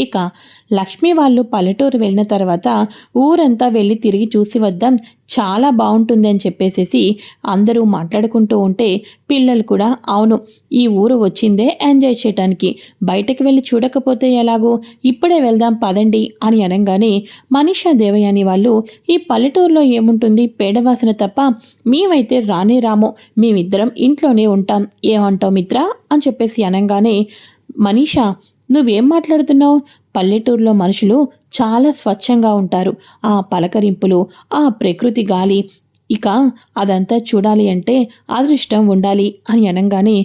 ఇక లక్ష్మి వాళ్ళు పల్లెటూరు వెళ్ళిన తర్వాత ఊరంతా వెళ్ళి తిరిగి చూసి వద్దాం చాలా బాగుంటుంది అని చెప్పేసేసి అందరూ మాట్లాడుకుంటూ ఉంటే పిల్లలు కూడా అవును ఈ ఊరు వచ్చిందే ఎంజాయ్ చేయటానికి బయటకు వెళ్ళి చూడకపోతే ఎలాగో? ఇప్పుడే వెళ్దాం పదండి అని అనగానే మనీషా దేవయాని వాళ్ళు ఈ పల్లెటూరులో ఏముంటుంది పేడవాసన తప్ప మేమైతే రానే రాము మేమిద్దరం ఇంట్లోనే ఉంటాం ఏమంటావు మిత్ర? అని చెప్పేసి అనగానే మనీషా నువ్వేం మాట్లాడుతున్నావు? పల్లెటూరులో మనుషులు చాలా స్వచ్ఛంగా ఉంటారు. ఆ పలకరింపులు ఆ ప్రకృతి గాలి ఇక అదంతా చూడాలి అంటే అదృష్టం ఉండాలి అని అనగానే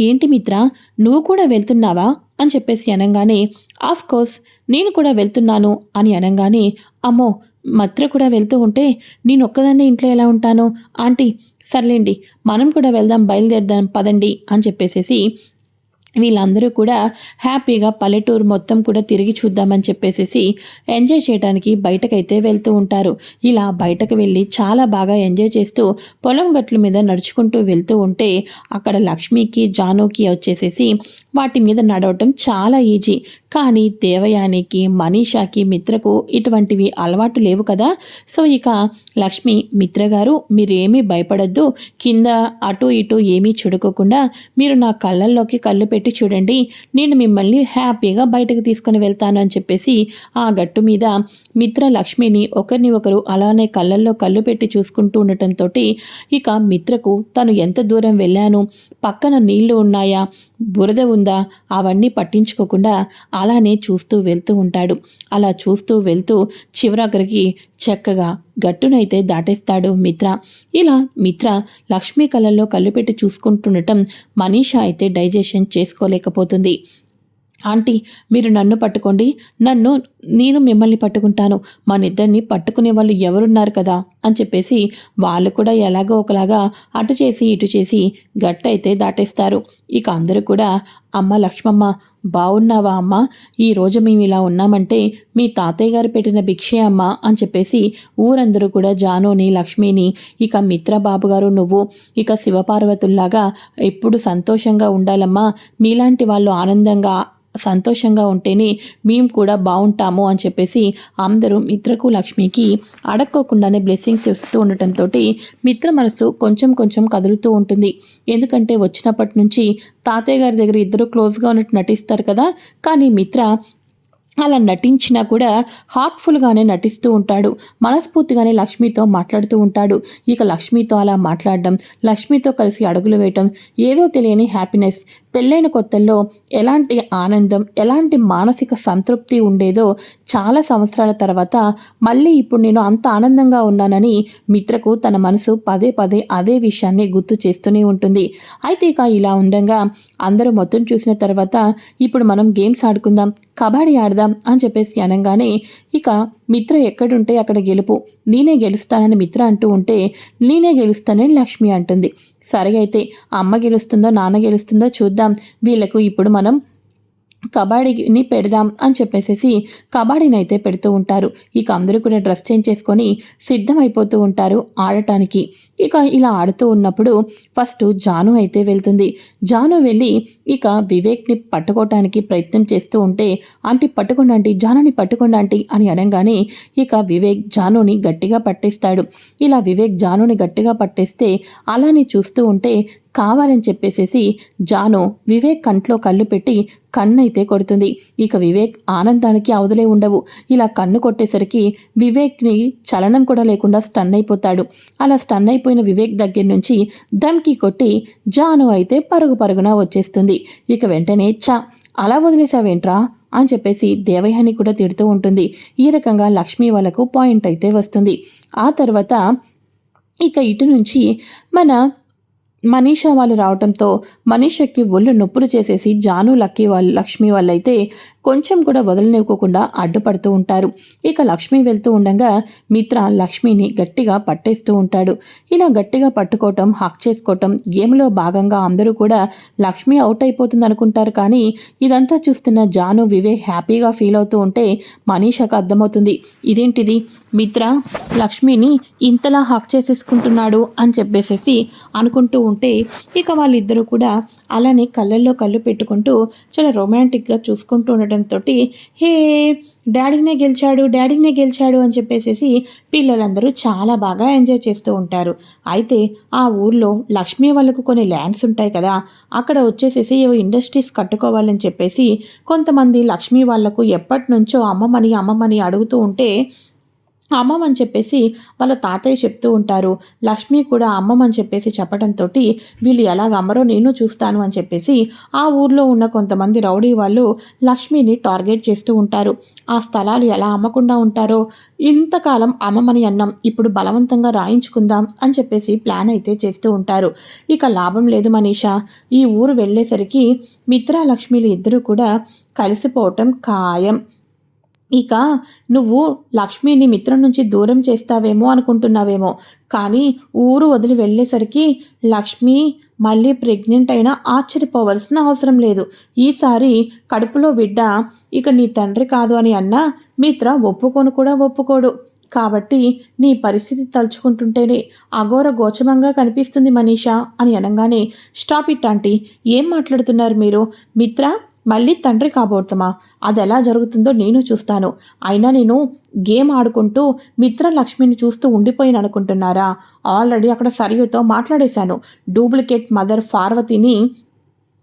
ఏంటి మిత్ర నువ్వు కూడా వెళ్తున్నావా? అని చెప్పేసి అనగానే ఆఫ్ కోర్స్ నేను కూడా వెళ్తున్నాను అని అనగానే అమ్మో మత్ర కూడా వెళ్తూ ఉంటే నేను ఒక్కదాన్నే ఇంట్లో ఎలా ఉంటాను? ఆంటీ సర్లేండి మనం కూడా వెళ్దాం బయలుదేరదాం పదండి అని చెప్పేసేసి వీళ్ళందరూ కూడా హ్యాపీగా పల్లెటూరు మొత్తం కూడా తిరిగి చూద్దామని చెప్పేసేసి ఎంజాయ్ చేయడానికి బయటకైతే వెళ్తూ ఉంటారు. ఇలా బయటకు వెళ్ళి చాలా బాగా ఎంజాయ్ చేస్తూ పొలం గట్ల మీద నడుచుకుంటూ వెళ్తూ ఉంటే అక్కడ లక్ష్మికి జానుకి వచ్చేసేసి వాటి మీద నడవటం చాలా ఈజీ. కానీ దేవయానికి మనీషాకి మిత్రకు ఇటువంటివి అలవాటు లేవు కదా. సో ఇక లక్ష్మి మిత్ర గారు మీరేమీ భయపడద్దు. కింద అటు ఇటు ఏమీ చుడుకోకుండా మీరు నా కళ్ళల్లోకి కళ్ళు పెట్టి చూడండి నేను మిమ్మల్ని హ్యాపీగా బయటకు తీసుకుని వెళ్తాను అని చెప్పేసి ఆ గట్టు మీద మిత్ర లక్ష్మిని ఒకరిని ఒకరు అలానే కళ్ళల్లో కళ్ళు పెట్టి చూసుకుంటూ ఉండటంతో ఇక మిత్రకు తను ఎంత దూరం వెళ్ళాను పక్కన నీళ్ళు ఉన్నాయా బురద ఉందా అవన్నీ పట్టించుకోకుండా అలానే చూస్తూ వెళ్తూ ఉంటాడు. అలా చూస్తూ వెళ్తూ చివరక్కడికి చక్కగా గట్టునైతే దాటేస్తాడు మిత్ర. ఇలా మిత్ర లక్ష్మీ కళల్లో కళ్ళు పెట్టి చూసుకుంటుండటం మనీషా అయితే డైజెషన్ చేసుకోలేకపోతుంది. ఆంటీ మీరు నన్ను పట్టుకోండి. నన్ను నేను మిమ్మల్ని పట్టుకుంటాను. మన ఇద్దరిని పట్టుకునే వాళ్ళు ఎవరున్నారు కదా? అని చెప్పేసి వాళ్ళు కూడా ఎలాగో ఒకలాగా అటు చేసి ఇటు చేసి గట్టయితే దాటేస్తారు. ఇక అందరూ కూడా అమ్మ లక్ష్మమ్మ బాగున్నావా అమ్మ? ఈరోజు మేము ఇలా ఉన్నామంటే మీ తాతయ్య గారు పెట్టిన భిక్షే అమ్మ అని చెప్పేసి ఊరందరూ కూడా జానుని లక్ష్మిని ఇక మిత్రబాబు గారు నువ్వు ఇక శివపార్వతుల్లాగా ఎప్పుడు సంతోషంగా ఉండాలమ్మా. మీలాంటి వాళ్ళు ఆనందంగా సంతోషంగా ఉంటేనే మేము కూడా బాగుంటాము అని చెప్పేసి అందరూ మిత్రకు లక్ష్మికి అడక్కోకుండానే బ్లెస్సింగ్స్ ఇస్తూ ఉండటంతో మిత్ర మనసు కొంచెం కొంచెం కదులుతూ ఉంటుంది. ఎందుకంటే వచ్చినప్పటి నుంచి తాతయ్య గారి దగ్గర ఇద్దరు క్లోజ్గా ఉన్నట్టు నటిస్తారు కదా. కానీ మిత్ర అలా నటించినా కూడా హార్ట్ఫుల్గానే నటిస్తూ ఉంటాడు. మనస్ఫూర్తిగానే లక్ష్మితో మాట్లాడుతూ ఉంటాడు. ఇక లక్ష్మితో అలా మాట్లాడడం లక్ష్మితో కలిసి అడుగులు వేయటం ఏదో తెలియని హ్యాపీనెస్ పెళ్ళైన కొత్తల్లో ఎలాంటి ఆనందం ఎలాంటి మానసిక సంతృప్తి ఉండేదో చాలా సంవత్సరాల తర్వాత మళ్ళీ ఇప్పుడు నేను అంత ఆనందంగా ఉన్నానని మిత్రకు తన మనసు పదే పదే అదే విషయాన్ని గుర్తు చేస్తూనే ఉంటుంది. అయితే ఇక ఇలా ఉండగా అందరూ మొత్తం చూసిన తర్వాత ఇప్పుడు మనం గేమ్స్ ఆడుకుందాం. కబడ్డీ ఆడదాం. అని చెప్పేసి అనగానే ఇక మిత్ర ఎక్కడుంటే అక్కడ గెలుపు. నేనే గెలుస్తానని మిత్ర అంటూ ఉంటే నేనే గెలుస్తానని లక్ష్మి అంటుంది. సరే అయితే అమ్మ గెలుస్తుందో నాన్న గెలుస్తుందో చూద్దాం. వీళ్ళకు ఇప్పుడు మనం కబడ్డీని పెడదాం అని చెప్పేసేసి కబడ్డీని అయితే పెడుతూ ఉంటారు. ఇక అందరూ కూడా డ్రెస్ చేంజ్ చేసుకొని సిద్ధమైపోతూ ఉంటారు ఆడటానికి. ఇక ఇలా ఆడుతూ ఉన్నప్పుడు ఫస్ట్ జాను అయితే వెళ్తుంది. జాను వెళ్ళి ఇక వివేక్ని పట్టుకోవటానికి ప్రయత్నం చేస్తూ ఉంటే ఆంటీ పట్టుకోండి జానుని పట్టుకోండి అని అనగానే ఇక వివేక్ జానుని గట్టిగా పట్టేస్తాడు. ఇలా వివేక్ జానుని గట్టిగా పట్టేస్తే అలానే చూస్తూ ఉంటే కావాలని చెప్పేసేసి జాను వివేక్ కంట్లో కళ్ళు పెట్టి కన్నైతే కొడుతుంది. ఇక వివేక్ ఆనందానికి అవదులే ఉండవు. ఇలా కన్ను కొట్టేసరికి వివేక్ని చలనం కూడా లేకుండా స్టన్ అయిపోతాడు. అలా స్టన్ అయిపోయిన వివేక్ దగ్గర నుంచి దమ్కి కొట్టి జాను అయితే పరుగు పరుగున వచ్చేస్తుంది. ఇక వెంటనే చా అలా వదిలేసావేంట్రా? అని చెప్పేసి దేవయాని కూడా తిడుతూ ఉంటుంది. ఈ రకంగా లక్ష్మి వాళ్ళకు పాయింట్ అయితే వస్తుంది. ఆ తర్వాత ఇక ఇటు నుంచి మన మనీషా వాళ్ళు రావడంతో మనీషకి ఒళ్ళు నొప్పులు చేసేసి జాను లక్కీ వాళ్ళు లక్ష్మి వాళ్ళైతే కొంచెం కూడా వదలనివ్వకుండా అడ్డుపడుతూ ఉంటారు. ఇక లక్ష్మి వెళ్తూ ఉండగా మిత్ర లక్ష్మిని గట్టిగా పట్టేస్తూ ఉంటాడు. ఇలా గట్టిగా పట్టుకోవటం హక్ చేసుకోవటం గేమ్లో భాగంగా అందరూ కూడా లక్ష్మి అవుట్ అయిపోతుంది అనుకుంటారు కానీ ఇదంతా చూస్తున్న జాను వివేక్ హ్యాపీగా ఫీల్ అవుతూ ఉంటే మనీషకు అర్థమవుతుంది. ఇదేంటిది? మిత్ర లక్ష్మిని ఇంతలా హక్ చేసేసుకుంటున్నాడు అని చెప్పేసేసి అనుకుంటూ ఉంటే ఇక వాళ్ళిద్దరూ కూడా అలానే కళ్ళల్లో కళ్ళు పెట్టుకుంటూ చాలా రొమాంటిక్గా చూసుకుంటూ ఉండటంతో హే డాడీనే గెలిచాడు డాడీనే గెలిచాడు అని చెప్పేసేసి పిల్లలందరూ చాలా బాగా ఎంజాయ్ చేస్తూ ఉంటారు. అయితే ఆ ఊర్లో లక్ష్మి వాళ్ళకు కొన్ని ల్యాండ్స్ ఉంటాయి కదా అక్కడ వచ్చేసేసి ఏవో ఇండస్ట్రీస్ కట్టుకోవాలని చెప్పేసి కొంతమంది లక్ష్మి వాళ్ళకు ఎప్పటి నుంచో అమ్మమని అమ్మమ్మని అడుగుతూ ఉంటే అమ్మమని చెప్పేసి వాళ్ళ తాతయ్య చెప్తూ ఉంటారు. లక్ష్మి కూడా అమ్మమని చెప్పేసి చెప్పడంతో వీళ్ళు ఎలాగ అమ్మరో నేను చూస్తాను అని చెప్పేసి ఆ ఊర్లో ఉన్న కొంతమంది రౌడీ వాళ్ళు లక్ష్మిని టార్గెట్ చేస్తూ ఉంటారు. ఆ స్థలాలు ఎలా అమ్మకుండా ఉంటారో ఇంతకాలం అమ్మమని అన్నం ఇప్పుడు బలవంతంగా రాయించుకుందాం అని చెప్పేసి ప్లాన్ అయితే చేస్తూ ఉంటారు. ఇక లాభం లేదు మనీషా. ఈ ఊరు వెళ్ళేసరికి మిత్రా లక్ష్మిలు ఇద్దరూ కూడా కలిసిపోవటం ఖాయం. ఇక నువ్వు లక్ష్మిని మిత్రం నుంచి దూరం చేస్తావేమో అనుకుంటున్నావేమో. కానీ ఊరు వదిలి వెళ్ళేసరికి లక్ష్మి మళ్ళీ ప్రెగ్నెంట్ అయినా ఆశ్చర్యపోవలసిన అవసరం లేదు. ఈసారి కడుపులో బిడ్డ ఇక నీ తండ్రి కాదు అని అన్నా మిత్ర ఒప్పుకొని కూడా ఒప్పుకోడు. కాబట్టి నీ పరిస్థితి తలుచుకుంటుంటేనే అఘోర గోచమంగా కనిపిస్తుంది మనీషా అని అనగానే స్టాప్ ఇట్ ఆంటీ ఏం మాట్లాడుతున్నారు మీరు? మిత్ర మళ్ళీ తండ్రి కాబోతుమా? అది ఎలా జరుగుతుందో నేను చూస్తాను. అయినా నేను గేమ్ ఆడుకుంటూ మిత్ర లక్ష్మిని చూస్తూ ఉండిపోయిన అనుకుంటున్నారా ఆల్రెడీ అక్కడ సరియుతో మాట్లాడేశాను. డూప్లికేట్ మదర్ పార్వతిని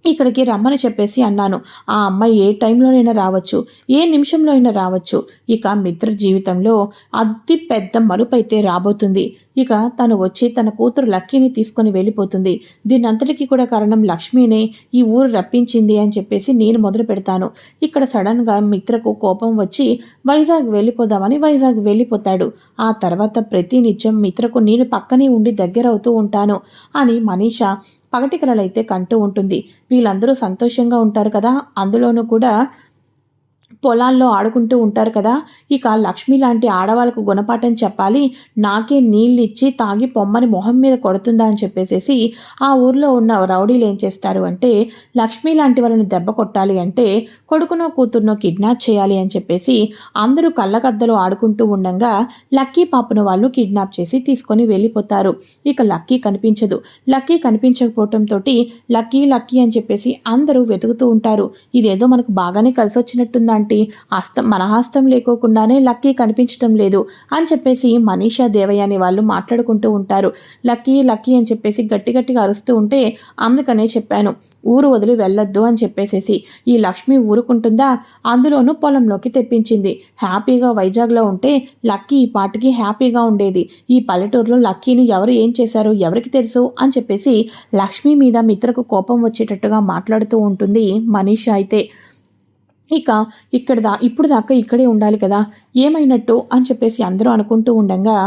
ఇక్కడికి రమ్మని చెప్పేసి అన్నాను. ఆ అమ్మాయి ఏ టైంలోనైనా రావచ్చు ఏ నిమిషంలో అయినా రావచ్చు. ఇక మిత్ర జీవితంలో అతి పెద్ద మలుపు అయితే రాబోతుంది. ఇక తను వచ్చి తన కూతురు లక్కీని తీసుకొని వెళ్ళిపోతుంది. దీనంతటికీ కూడా కారణం లక్ష్మీనే ఈ ఊరు రప్పించింది అని చెప్పేసి నేను మొదలు పెడతాను. ఇక్కడ సడన్గా మిత్రకు కోపం వచ్చి వైజాగ్ వెళ్ళిపోదామని వైజాగ్ వెళ్ళిపోతాడు. ఆ తర్వాత ప్రతి నిత్యం మిత్రకు నేను పక్కనే ఉండి దగ్గర అవుతూ ఉంటాను అని మనీషా పగటి కలలైతే కంటూ ఉంటుంది. వీళ్ళందరూ సంతోషంగా ఉంటారు కదా. అందులోనూ కూడా పొలాల్లో ఆడుకుంటూ ఉంటారు కదా ఇక లక్ష్మి లాంటి ఆడవాళ్ళకు గుణపాఠం చెప్పాలి నాకే నీళ్ళు ఇచ్చి తాగి పొమ్మని మొహం మీద కొడుతుందా అని చెప్పేసేసి ఆ ఊర్లో ఉన్న రౌడీలు ఏం చేస్తారు అంటే లక్ష్మి లాంటి వాళ్ళని దెబ్బ కొట్టాలి అంటే కొడుకునో కూతురునో కిడ్నాప్ చేయాలి అని చెప్పేసి అందరూ కళ్ళకద్దలు ఆడుకుంటూ ఉండగా లక్కీ పాపను వాళ్ళు కిడ్నాప్ చేసి తీసుకొని వెళ్ళిపోతారు. ఇక లక్కీ కనిపించదు. లక్కీ కనిపించకపోవటంతో లక్కీ లక్కీ అని చెప్పేసి అందరూ వెతుకుతూ ఉంటారు. ఇదేదో మనకు బాగానే కలిసి వచ్చినట్టుందా లాంటి హస్తం మన హస్తం లేకోకుండానే లక్కీ కనిపించడం లేదు అని చెప్పేసి మనీషా దేవయ్య అనే వాళ్ళు మాట్లాడుకుంటూ ఉంటారు. లక్కీ లక్కీ అని చెప్పేసి గట్టి గట్టిగా అరుస్తూ ఉంటే అందుకనే చెప్పాను ఊరు వదిలి వెళ్ళొద్దు అని చెప్పేసేసి. ఈ లక్ష్మి ఊరుకుంటుందా? అందులోనూ పొలంలోకి తెప్పించింది. హ్యాపీగా వైజాగ్లో ఉంటే లక్కీ ఈ పాటికి హ్యాపీగా ఉండేది. ఈ పల్లెటూరులో లక్కీని ఎవరు ఏం చేశారు ఎవరికి తెలుసు అని చెప్పేసి లక్ష్మి మీద మిత్రకు కోపం వచ్చేటట్టుగా మాట్లాడుతూ ఉంటుంది మనీష అయితే. ఇక ఇక్కడ దా ఇప్పుడు దాకా ఇక్కడే ఉండాలి కదా ఏమైనట్టు అని చెప్పేసి అందరూ అనుకుంటూ ఉండగా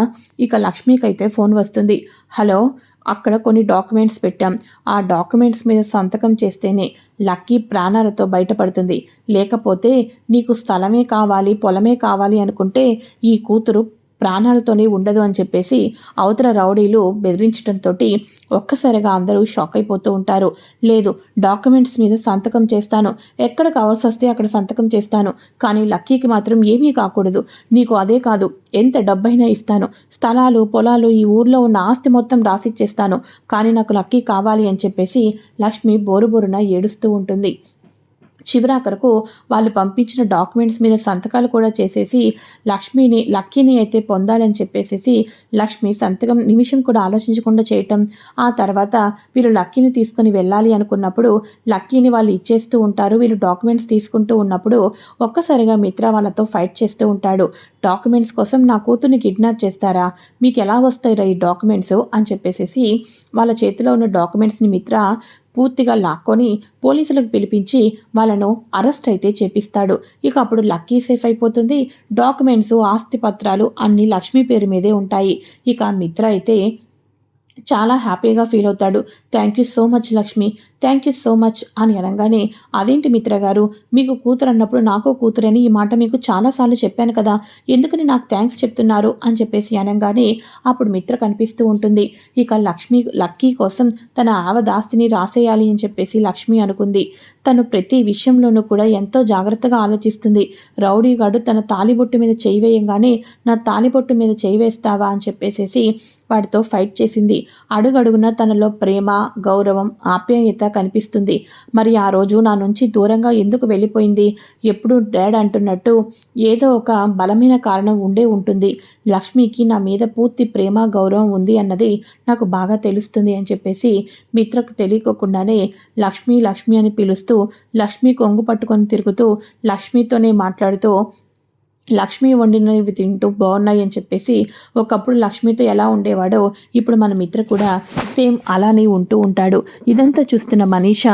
ఇక లక్ష్మికైతే ఫోన్ వస్తుంది. హలో అక్కడ కొన్ని డాక్యుమెంట్స్ పెట్టాం. ఆ డాక్యుమెంట్స్ మీద సంతకం చేస్తేనే లక్కీ ప్రాణాలతో బయటపడుతుంది. లేకపోతే నీకు స్థలమే కావాలి పొలమే కావాలి అనుకుంటే ఈ కూతురు ప్రాణాలతోనే ఉండదు అని చెప్పేసి అవతల రౌడీలు బెదిరించడంతో ఒక్కసారిగా అందరూ షాక్ అయిపోతూ ఉంటారు. లేదు డాక్యుమెంట్స్ మీద సంతకం చేస్తాను. ఎక్కడ కావాల్సి వస్తే అక్కడ సంతకం చేస్తాను. కానీ లక్కీకి మాత్రం ఏమీ కాకూడదు. నీకు అదే కాదు ఎంత డబ్బైనా ఇస్తాను. స్థలాలు పొలాలు ఈ ఊర్లో ఉన్న ఆస్తి మొత్తం రాసిచ్చేస్తాను. కానీ నాకు లక్కీ కావాలి అని చెప్పేసి లక్ష్మి బోరుబోరున ఏడుస్తూ ఉంటుంది. చివరాఖరకు వాళ్ళు పంపించిన డాక్యుమెంట్స్ మీద సంతకాలు కూడా చేసేసి లక్ష్మిని లక్కీని అయితే పొందాలని చెప్పేసేసి లక్ష్మి సంతకం నిమిషం కూడా ఆలోచించకుండా చేయటం ఆ తర్వాత వీళ్ళు లక్కీని తీసుకొని వెళ్ళాలి అనుకున్నప్పుడు లక్కీని వాళ్ళు ఇచ్చేస్తూ ఉంటారు వీళ్ళు డాక్యుమెంట్స్ తీసుకుంటూ ఉన్నప్పుడు ఒక్కసారిగా మిత్ర వాళ్ళతో ఫైట్ చేస్తూ ఉంటాడు. డాక్యుమెంట్స్ కోసం నా కూతుర్ని కిడ్నాప్ చేస్తారా? మీకు ఎలా వస్తాయిరా ఈ డాక్యుమెంట్స్? అని చెప్పేసి వాళ్ళ చేతిలో ఉన్న డాక్యుమెంట్స్ని మిత్ర పూర్తిగా లాక్కొని పోలీసులకు పిలిపించి వాళ్ళను అరెస్ట్ అయితే చేపిస్తాడు. ఇక అప్పుడు లక్కీ సేఫ్ అయిపోతుంది. డాక్యుమెంట్స్ ఆస్తి పత్రాలు అన్ని లక్ష్మి పేరు మీదే ఉంటాయి. ఇక మిత్ర అయితే చాలా హ్యాపీగా ఫీల్ అవుతాడు. Thank you so much Lakshmi. Thank you so much అని అనగానే అదేంటి మిత్ర గారు? మీకు కూతురు అన్నప్పుడు నాకు కూతురని ఈ మాట మీకు చాలాసార్లు చెప్పాను కదా. ఎందుకని నాకు థ్యాంక్స్ చెప్తున్నారు? అని చెప్పేసి అనగానే అప్పుడు మిత్ర కనిపిస్తూ ఉంటుంది. ఇక లక్ష్మి లక్కీ కోసం తన ఆవదాస్తిని రాసేయాలి అని చెప్పేసి లక్ష్మి అనుకుంది. తను ప్రతి విషయంలోనూ కూడా ఎంతో జాగ్రత్తగా ఆలోచిస్తుంది. రౌడీగాడు తన తాలిబొట్టు మీద చేయి వేయంగానే నా తాలిబొట్టు మీద చేయి వేస్తావా? అని చెప్పేసేసి వాడితో ఫైట్ చేసింది. అడుగడుగున తనలో ప్రేమ గౌరవం ఆప్యాయత కనిపిస్తుంది. మరి ఆ రోజు నా నుంచి దూరంగా ఎందుకు వెళ్ళిపోయింది? ఎప్పుడు డాడ్ అంటున్నట్టు ఏదో ఒక బలమైన కారణం ఉండే ఉంటుంది. లక్ష్మికి నా మీద పూర్తి ప్రేమ గౌరవం ఉంది అన్నది నాకు బాగా తెలుస్తుంది అని చెప్పేసి మిత్రకు తెలియకోకుండానే లక్ష్మి లక్ష్మి అని పిలుస్తూ లక్ష్మి కొంగు పట్టుకొని తిరుగుతూ లక్ష్మితోనే మాట్లాడుతూ లక్ష్మి వండినవి తింటూ బాగున్నాయి అని చెప్పేసి ఒకప్పుడు లక్ష్మితో ఎలా ఉండేవాడో ఇప్పుడు మన మిత్ర కూడా సేమ్ అలానే ఉంటూ ఉంటాడు. ఇదంతా చూస్తున్న మనీష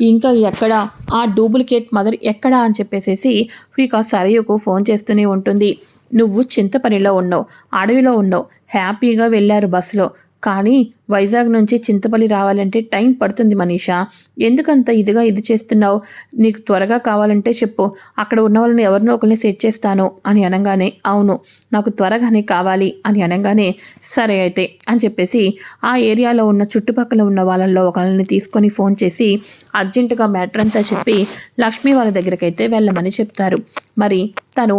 ఇంకా ఎక్కడ? ఆ డూప్లికేట్ మదర్ ఎక్కడా అని చెప్పేసేసి ఇక సరయుకు ఫోన్ చేస్తూనే ఉంటుంది. నువ్వు చింతపనిలో ఉన్నావు అడవిలో ఉన్నావు హ్యాపీగా వెళ్ళారు బస్సులో. కానీ వైజాగ్ నుంచి చింతపల్లి రావాలంటే టైం పడుతుంది మనీషా. ఎందుకంత ఇదిగా ఇది చేస్తున్నావు? నీకు త్వరగా కావాలంటే చెప్పు. అక్కడ ఉన్న వాళ్ళని ఎవరినో ఒకరిని సెట్ చేస్తాను అని అనగానే అవును నాకు త్వరగానే కావాలి అని అనగానే సరే అయితే అని చెప్పేసి ఆ ఏరియాలో ఉన్న చుట్టుపక్కల ఉన్న వాళ్ళల్లో ఒకరిని తీసుకొని ఫోన్ చేసి అర్జెంటుగా మ్యాటర్ అంతా చెప్పి లక్ష్మి వాళ్ళ దగ్గరకైతే వెళ్ళమని చెప్తారు. మరి తను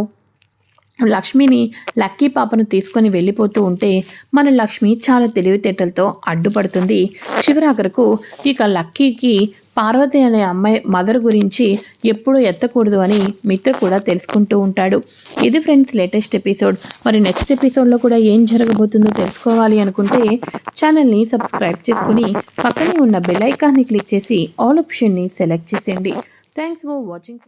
లక్ష్మిని లక్కీ పాపను తీసుకొని వెళ్ళిపోతూ ఉంటే మన లక్ష్మి చాలా తెలివితేటలతో అడ్డుపడుతుంది. చివరాఖరకు ఇక లక్కీకి పార్వతి అనే అమ్మాయి మదర్ గురించి ఎప్పుడూ ఎత్తకూడదు అని మిత్ర కూడా తెలుసుకుంటూ ఉంటాడు. ఇది ఫ్రెండ్స్ లేటెస్ట్ ఎపిసోడ్. మరి నెక్స్ట్ ఎపిసోడ్లో కూడా ఏం జరగబోతుందో తెలుసుకోవాలి అనుకుంటే ఛానల్ని సబ్స్క్రైబ్ చేసుకుని పక్కనే ఉన్న బెల్ ఐకాన్ని క్లిక్ చేసి ఆల్ ఆప్షన్ని సెలెక్ట్ చేసేయండి. Thanks for watching.